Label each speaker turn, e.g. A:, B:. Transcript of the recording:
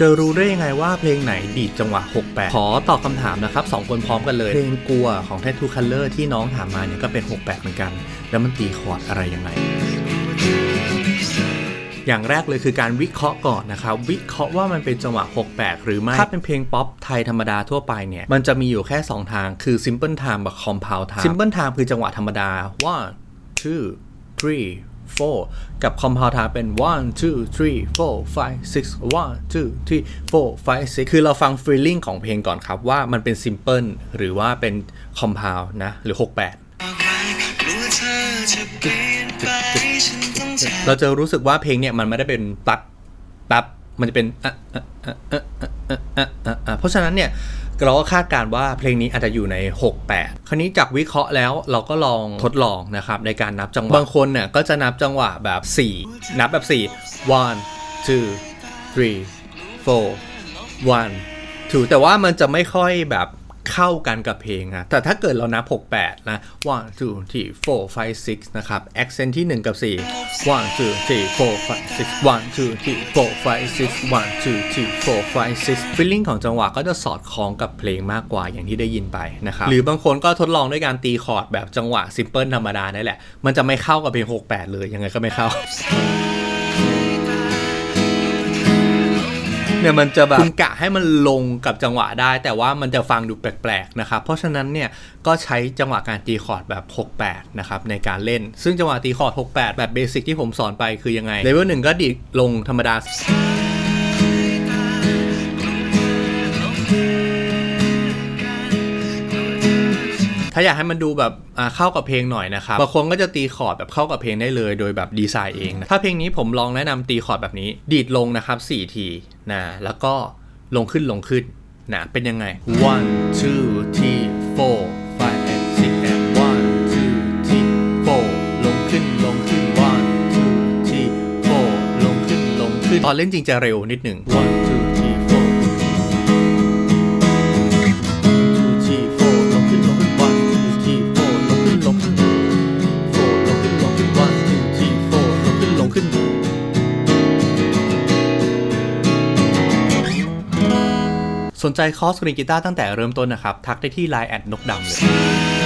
A: จะรู้ได้ยังไงว่าเพลงไหนดีดจังหวะ 68 ขอตอบคำถามนะครับสองคนพร้อมกันเลย เพลงกลัวของ Tattoo Color ที่น้องถามมาเนี่ยก็เป็น 68 เหมือนกัน แล้วมันตีคอร์ดอะไรยังไง อย่างแรกเลยคือการวิเคราะห์ก่อนนะครับ วิเคราะห์ว่ามันเป็นจังหวะ 68 หรือไม่ ถ้าเป็นเพลงป๊อปไทยธรรมดาทั่วไปเนี่ย มันจะมีอยู่แค่ 2 ทาง คือ simple time กับ compound time simple time คือจังหวะธรรมดา one two three 4 กับ compound าเป็น one two three four five six one two three four five six คือเราฟังฟีลลิ่งของเพลงก่อนครับว่ามันเป็นซิมเพิลหรือว่าเป็น compound นะ หรือ 68เราจะรู้สึกว่าเพลงเนี่ยมันไม่ได้เป็นปั๊บปั๊บมันจะเป็นเพราะฉะนั้นเนี่ย เราก็คาดการ์ว่าเพลงนี้อาจจะอยู่ใน 68 คราวนี้จากวิเคราะห์แล้วเราก็ลองทดลองนะครับในการนับจังหวะ บางคนเนี่ยก็จะนับจังหวะแบบ 4 นับแบบ 4 one two three four one two แต่ว่ามันจะไม่ค่อยแบบ เข้ากันกับเพลงนะแต่ถ้าเกิดเรานับ 68 นะ one two three four five six นะครับ accent ที่ 1 กับ 4 one two three four five six one two three four five six one two three four five six feeling ของจังหวะก็จะสอดคล้องกับเพลงมากกว่าอย่างที่ได้ยินไปนะครับ หรือบางคนก็ทดลองด้วยการตีคอร์ดแบบจังหวะ simple ธรรมดานี่แหละ มันจะไม่เข้ากับเพลง 68 เลย ยังไงก็ไม่เข้า เนี่ยมันจะแบบคุณกะให้มันลงกับจังหวะได้ แต่ว่ามันจะฟังดูแปลกๆนะครับเพราะฉะนั้นเนี่ยก็ใช้จังหวะการตีคอร์ดแบบ 68 นะครับในการเล่น ซึ่งจังหวะตีคอร์ด 68 แบบเบสิกที่ผมสอนไปคือยังไงเลเวลหนึ่งก็ดีดลงธรรมดา ถ้าอยากให้มันดูแบบอ่าเข้ากับเพลงหน่อยนะครับบางคนก็จะตีคอร์ดแบบเข้ากับเพลงได้เลย โดยแบบดีไซน์เองนะถ้าเพลงนี้ผมลองแนะนำตีคอร์ดแบบนี้ ดีดลงนะครับ4ทีนะแล้วก็ลงขึ้นลงขึ้นนะเป็นยังไง one two three four five and six and one two three four ลงขึ้นลงขึ้น one two three four ลงขึ้นลงขึ้นตอนเล่นจริงจะเร็วนิดหนึ่ง one งขึ้น สนใจคอร์สกรีนกีตาร์ตั้งแต่เริ่มต้นนะครับ ทักได้ที่ Line แอดนกดำเลย